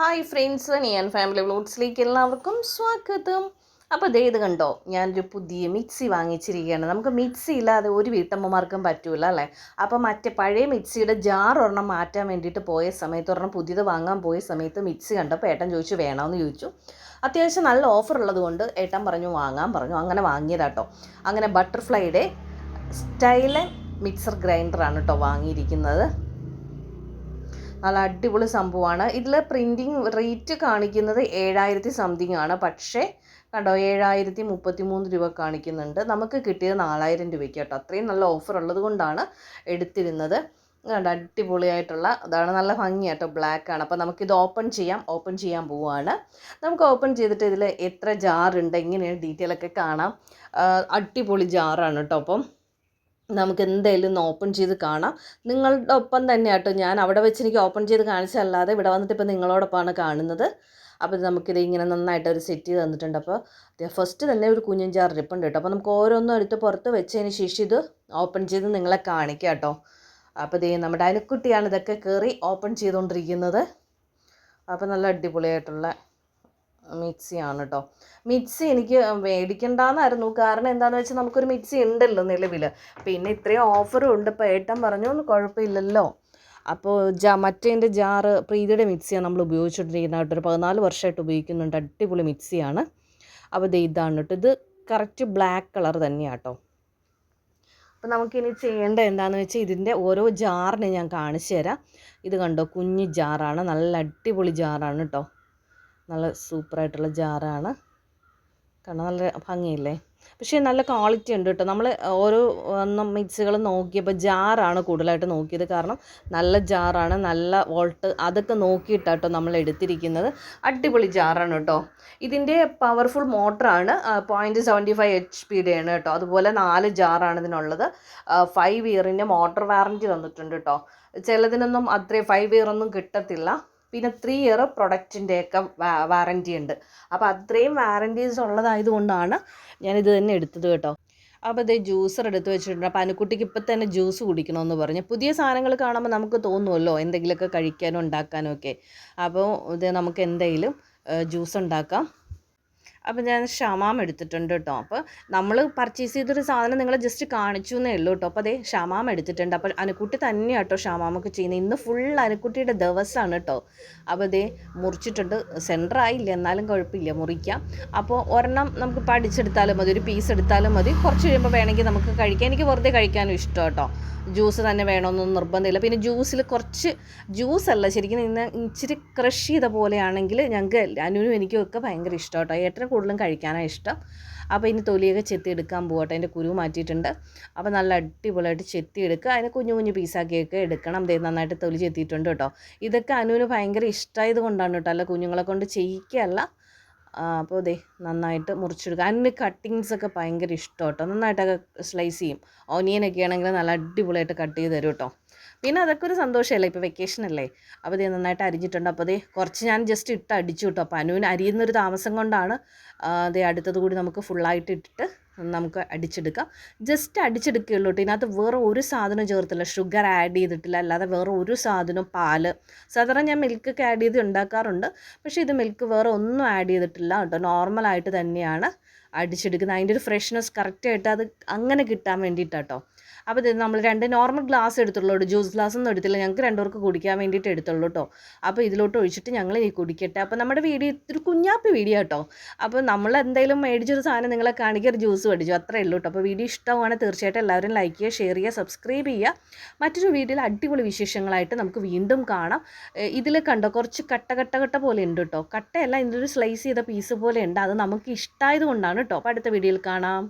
Hi friends ഞാൻ family വ്ലോഗ്സിലേക്ക് എല്ലാവർക്കും സ്വാഗതം. അപ്പോൾ ദേ ഇത് കണ്ടോ? ഞാനൊരു പുതിയ മിക്സി വാങ്ങിച്ചിരിക്കുകയാണ്. നമുക്ക് മിക്സി ഇല്ലാതെ ഒരു വീട്ടമ്മമാർക്കും പറ്റൂല അല്ലേ? അപ്പോൾ മറ്റേ പഴയ മിക്സിയുടെ ജാർ ഒരെണ്ണം മാറ്റാൻ വേണ്ടിയിട്ട് പോയ സമയത്ത് ഒരെണ്ണം പുതിയത് വാങ്ങാൻ പോയ സമയത്ത് മിക്സി കണ്ടപ്പോൾ ഏട്ടൻ ചോദിച്ചു വേണമെന്ന് ചോദിച്ചു? അത്യാവശ്യം നല്ല ഓഫർ ഉള്ളതുകൊണ്ട് ഏട്ടൻ പറഞ്ഞു വാങ്ങാൻ പറഞ്ഞു. അങ്ങനെ വാങ്ങിയതാട്ടോ. അങ്ങനെ ബട്ടർഫ്ലൈയുടെ സ്റ്റൈലൻ മിക്സർ ഗ്രൈൻഡറാണ് കേട്ടോ വാങ്ങിയിരിക്കുന്നത്. നല്ല അടിപൊളി സംഭവമാണ്. ഇതിൽ പ്രിന്റിങ് റേറ്റ് കാണിക്കുന്നത് ഏഴായിരത്തി സംതിങ് ആണ്. പക്ഷേ കണ്ടോ ഏഴായിരത്തി മുപ്പത്തി മൂന്ന് രൂപ കാണിക്കുന്നുണ്ട്. നമുക്ക് കിട്ടിയത് നാലായിരം രൂപയ്ക്ക് കേട്ടോ. അത്രയും നല്ല ഓഫർ ഉള്ളത് കൊണ്ടാണ് എടുത്തിരുന്നത്. കണ്ടോ അടിപൊളിയായിട്ടുള്ള അതാണ് നല്ല ഭംഗിയാട്ടോ ബ്ലാക്ക് ആണ്. അപ്പോൾ നമുക്കിത് ഓപ്പൺ ചെയ്യാം. ഓപ്പൺ ചെയ്യാൻ പോവുകയാണ് നമുക്ക് ഓപ്പൺ ചെയ്തിട്ട് ഇതിൽ എത്ര ജാറുണ്ട് എങ്ങനെയാണ് ഡീറ്റെയിൽ ഒക്കെ കാണാം. അടിപൊളി ജാറാണ് കേട്ടോ. അപ്പം നമുക്ക് എന്തായാലും ഒന്ന് ഓപ്പൺ ചെയ്ത് കാണാം. നിങ്ങളുടെ ഒപ്പം തന്നെ കേട്ടോ ഞാൻ. അവിടെ വെച്ച് എനിക്ക് ഓപ്പൺ ചെയ്ത് കാണിച്ചല്ലാതെ ഇവിടെ വന്നിട്ട് ഇപ്പോൾ നിങ്ങളോടൊപ്പമാണ് കാണുന്നത്. അപ്പോൾ നമുക്കിത് ഇങ്ങനെ നന്നായിട്ട് ഒരു സെറ്റ് ചെയ്ത് തന്നിട്ടുണ്ട്. അപ്പോൾ ഫസ്റ്റ് തന്നെ ഒരു കുഞ്ഞൻ ജാർ ഇരിപ്പുണ്ട് കേട്ടോ. അപ്പോൾ നമുക്ക് ഓരോന്നും എടുത്ത് പുറത്ത് വെച്ചതിന് ശേഷം ഇത് ഓപ്പൺ ചെയ്ത് നിങ്ങളെ കാണിക്കാം കേട്ടോ. അപ്പോൾ ഇത് നമ്മുടെ അനുക്കുട്ടിയാണ് ഇതൊക്കെ കയറി ഓപ്പൺ ചെയ്തുകൊണ്ടിരിക്കുന്നത് അപ്പോൾ നല്ല അടിപൊളിയായിട്ടുള്ള മിക്സിയാണ് കേട്ടോ മിക്സി എനിക്ക് മേടിക്കണ്ടെന്നായിരുന്നു. കാരണം എന്താണെന്ന് വെച്ചാൽ നമുക്കൊരു മിക്സി ഉണ്ടല്ലോ നിലവിൽ പിന്നെ ഇത്രയും ഓഫറും ഉണ്ട്. ഇപ്പോൾ ഏട്ടൻ പറഞ്ഞു ഒന്നും കുഴപ്പമില്ലല്ലോ. അപ്പോൾ ജാ മറ്റേന്റെ ജാറ് പ്രീതിയുടെ മിക്സിയാണ് നമ്മൾ ഉപയോഗിച്ചുകൊണ്ടിരിക്കുന്നത് ഒരു പതിനാല് വർഷമായിട്ട് ഉപയോഗിക്കുന്നുണ്ട്. അടിപൊളി മിക്സിയാണ്. അപ്പോൾ ഇത് ഇതാണ് കേട്ടോ ഇത് കറക്റ്റ് ബ്ലാക്ക് കളർ തന്നെയാണ് കേട്ടോ അപ്പോൾ നമുക്കിനി ചെയ്യേണ്ടത് എന്താണെന്ന് വെച്ചാൽ ഇതിന്റെ ഓരോ ജാറിനെ ഞാൻ കാണിച്ചു തരാം. ഇത് കണ്ടോ? കുഞ്ഞ് ജാറാണ്. നല്ല അടിപൊളി ജാറാണ് കേട്ടോ നല്ല സൂപ്പറായിട്ടുള്ള ജാറാണ്. കാരണം നല്ല ഭംഗിയില്ലേ? പക്ഷേ നല്ല ക്വാളിറ്റി ഉണ്ട് കേട്ടോ. നമ്മൾ ഓരോ മിക്സികൾ നോക്കിയപ്പോൾ ജാറാണ് കൂടുതലായിട്ട് നോക്കിയത്. കാരണം നല്ല ജാറാണ് നല്ല വോൾട്ട് അതൊക്കെ നോക്കിയിട്ടാട്ടോ നമ്മൾ എടുത്തിരിക്കുന്നത്. അടിപൊളി ജാറാണ് കേട്ടോ. ഇതിന്റെ പവർഫുൾ മോട്ടറാണ് പോയിന്റ് സെവന്റി ഫൈവ് എച്ച് പിയുടെ ആണ് കേട്ടോ. അതുപോലെ നാല് ജാറാണ് ഇതിനുള്ളത്. ഫൈവ് ഇയറിന്റെ മോട്ടർ വാറന്റി തന്നിട്ടുണ്ട് കേട്ടോ. ചിലതിനൊന്നും അത്രയും ഫൈവ് ഇയർ ഒന്നും കിട്ടത്തില്ല. പിന്നെ ത്രീ ഇയർ പ്രൊഡക്റ്റിന്റെയൊക്കെ വാറന്റി ഉണ്ട്. അപ്പോൾ അത്രയും വാറന്റീസ് ഉള്ളതായതുകൊണ്ടാണ് ഞാനിത് തന്നെ എടുത്തത് കേട്ടോ. അപ്പോൾ ഇത് ജ്യൂസർ എടുത്ത് വെച്ചിട്ടുണ്ട്. അപ്പോൾ അനുക്കുട്ടിക്ക് ഇപ്പം തന്നെ ജ്യൂസ് കുടിക്കണമെന്ന് പറഞ്ഞു. പുതിയ സാധനങ്ങൾ കാണുമ്പോൾ നമുക്ക് തോന്നുമല്ലോ എന്തെങ്കിലുമൊക്കെ കഴിക്കാനും ഉണ്ടാക്കാനും ഒക്കെ. അപ്പോൾ ഇത് നമുക്ക് എന്തെങ്കിലും ജ്യൂസ് ഉണ്ടാക്കാം. അപ്പോൾ ഞാൻ ഷമാം എടുത്തിട്ടുണ്ട് കേട്ടോ. അപ്പോൾ നമ്മൾ പർച്ചേസ് ചെയ്തൊരു സാധനം നിങ്ങൾ ജസ്റ്റ് കാണിച്ചു എന്നേ ഉള്ളൂ കേട്ടോ. അപ്പോൾ അതേ ഷമാം എടുത്തിട്ടുണ്ട്. അപ്പോൾ അനുക്കുട്ടി തന്നെയാണ് കേട്ടോ ഷമാമൊക്കെ ചെയ്യുന്നത്. ഇന്ന് ഫുൾ അനുക്കുട്ടിയുടെ ദിവസമാണ് കേട്ടോ. അപ്പോൾ അതേ മുറിച്ചിട്ടുണ്ട്. സെന്റർ ആയില്ല. എന്നാലും കുഴപ്പമില്ല. മുറിക്കാം. അപ്പോൾ ഒരെണ്ണം നമുക്ക് പഠിച്ചെടുത്താലും മതി. ഒരു പീസ് എടുത്താലും മതി. കുറച്ച് കഴിയുമ്പോൾ വേണമെങ്കിൽ നമുക്ക് കഴിക്കാം. എനിക്ക് വെറുതെ കഴിക്കാനും ഇഷ്ടം കേട്ടോ. ജ്യൂസ് തന്നെ വേണമെന്നൊന്നും നിർബന്ധമില്ല. പിന്നെ ജ്യൂസിൽ കുറച്ച് ജ്യൂസ് അല്ല. ശരിക്കും ഇന്ന് ഇച്ചിരി ക്രഷ് ചെയ്ത പോലെയാണെങ്കിൽ ഞങ്ങൾക്ക് അനുവിനും എനിക്കും ഒക്കെ ഭയങ്കര ഇഷ്ടം കേട്ടോ. ഏട്ടന് കൂടുതലും കഴിക്കാനാണ് ഇഷ്ടം. അപ്പോൾ ഇനി തൊലിയൊക്കെ ചെത്തി എടുക്കാൻ പോകട്ടെ അതിന്റെ കുരു മാറ്റിയിട്ടുണ്ട്. അപ്പോൾ നല്ല അടിപൊളിയായിട്ട് ചെത്തി എടുക്കുക അതിനെ കുഞ്ഞു കുഞ്ഞു പീസാക്കിയൊക്കെ എടുക്കണം. ദേ നന്നായിട്ട് തൊലി ചെത്തിയിട്ടുണ്ട് കേട്ടോ. ഇതൊക്കെ അനുവിന് ഭയങ്കര ഇഷ്ടമായത് കൊണ്ടാണ് കേട്ടോ. അല്ല കുഞ്ഞുങ്ങളെ കൊണ്ട് ചെയ്യിക്കുകയല്ല. അപ്പോൾ ദേ നന്നായിട്ട് മുറിച്ചെടുക്കുക അതിന് കട്ടിങ്സ് ഒക്കെ ഭയങ്കര ഇഷ്ടം കേട്ടോ നന്നായിട്ടൊക്കെ സ്ലൈസ് ചെയ്യും. ഓനിയനൊക്കെ ആണെങ്കിൽ നല്ല അടിപൊളിയായിട്ട് കട്ട് ചെയ്ത് തരും കേട്ടോ പിന്നെ അതൊക്കെ ഒരു സന്തോഷമല്ലേ? ഇപ്പോൾ വെക്കേഷൻ അല്ലേ? അപ്പോൾ ദേ നന്നായിട്ട് അരിഞ്ഞിട്ടുണ്ട്. അപ്പോൾ ദേ കുറച്ച് ഞാൻ ജസ്റ്റ് ഇട്ട് അടിച്ചു കേട്ടോ അപ്പോൾ അനുവിന് അരിയുന്നൊരു താമസം കൊണ്ടാണ് ദേ അടുത്തത് കൂടി നമുക്ക് ഫുള്ളായിട്ട് ഇട്ടിട്ട് നമുക്ക് അടിച്ചെടുക്കാം. ജസ്റ്റ് അടിച്ചെടുക്കുകയുള്ളൂ കേട്ടോ. ഇതിനകത്ത് വേറെ ഒരു സാധനം ചേർത്തില്ല. ഷുഗർ ആഡ് ചെയ്തിട്ടില്ല. അല്ലാതെ വേറെ ഒരു സാധനം പാൽ. സാധാരണ ഞാൻ മിൽക്കൊക്കെ ആഡ് ചെയ്ത് ഉണ്ടാക്കാറുണ്ട്. പക്ഷേ ഇത് മിൽക്ക് വേറെ ഒന്നും ആഡ് ചെയ്തിട്ടില്ല കേട്ടോ. നോർമലായിട്ട് തന്നെയാണ് അടിച്ചെടുക്കുന്നത്. അതിന്റെ ഒരു ഫ്രഷ്നെസ് കറക്റ്റായിട്ട് അത് അങ്ങനെ കിട്ടാൻ വേണ്ടിയിട്ടാട്ടോ. അപ്പോൾ ഇത് നമ്മൾ രണ്ട് നോർമൽ ഗ്ലാസ് എടുത്തുള്ളൂ ജ്യൂസ് ഗ്ലാസ് ഒന്നും എടുത്തില്ല. ഞങ്ങൾക്ക് രണ്ടുപേർക്ക് കുടിക്കാൻ വേണ്ടിയിട്ട് എടുത്തുള്ളൂ കേട്ടോ. അപ്പോൾ ഇതിലോട്ട് ഒഴിച്ചിട്ട് ഞങ്ങൾ ഈ കുടിക്കട്ടെ. അപ്പോൾ നമ്മുടെ വീഡിയോ ഇത്തിരി കുഞ്ഞാപ്പി വീഡിയോ കേട്ടോ. അപ്പോൾ നമ്മൾ എന്തെങ്കിലും മേടിച്ചൊരു സാധനം നിങ്ങളെ കാണിക്കുക ഒരു ജ്യൂസ് മേടിച്ചു. അത്രേ ഉള്ളൂ കേട്ടോ. അപ്പോൾ വീഡിയോ ഇഷ്ടമാണ് തീർച്ചയായിട്ടും എല്ലാവരും ലൈക്ക് ചെയ്യുക ഷെയർ ചെയ്യുക സബ്സ്ക്രൈബ് ചെയ്യുക. മറ്റൊരു വീഡിയോയിൽ അടിപൊളി വിശേഷങ്ങളായിട്ട് നമുക്ക് വീണ്ടും കാണാം. ഇതിൽ കണ്ടോ? കുറച്ച് കട്ട കട്ട കട്ട പോലെ ഉണ്ട് കേട്ടോ. കട്ടയല്ല ഇതിന്റെ ഒരു സ്ലൈസ് ചെയ്ത പീസ് പോലെ ഉണ്ട്. അത് നമുക്ക് ഇഷ്ടമായത് കൊണ്ടാണ് കേട്ടോ. അപ്പോൾ അടുത്ത വീഡിയോയിൽ കാണാം.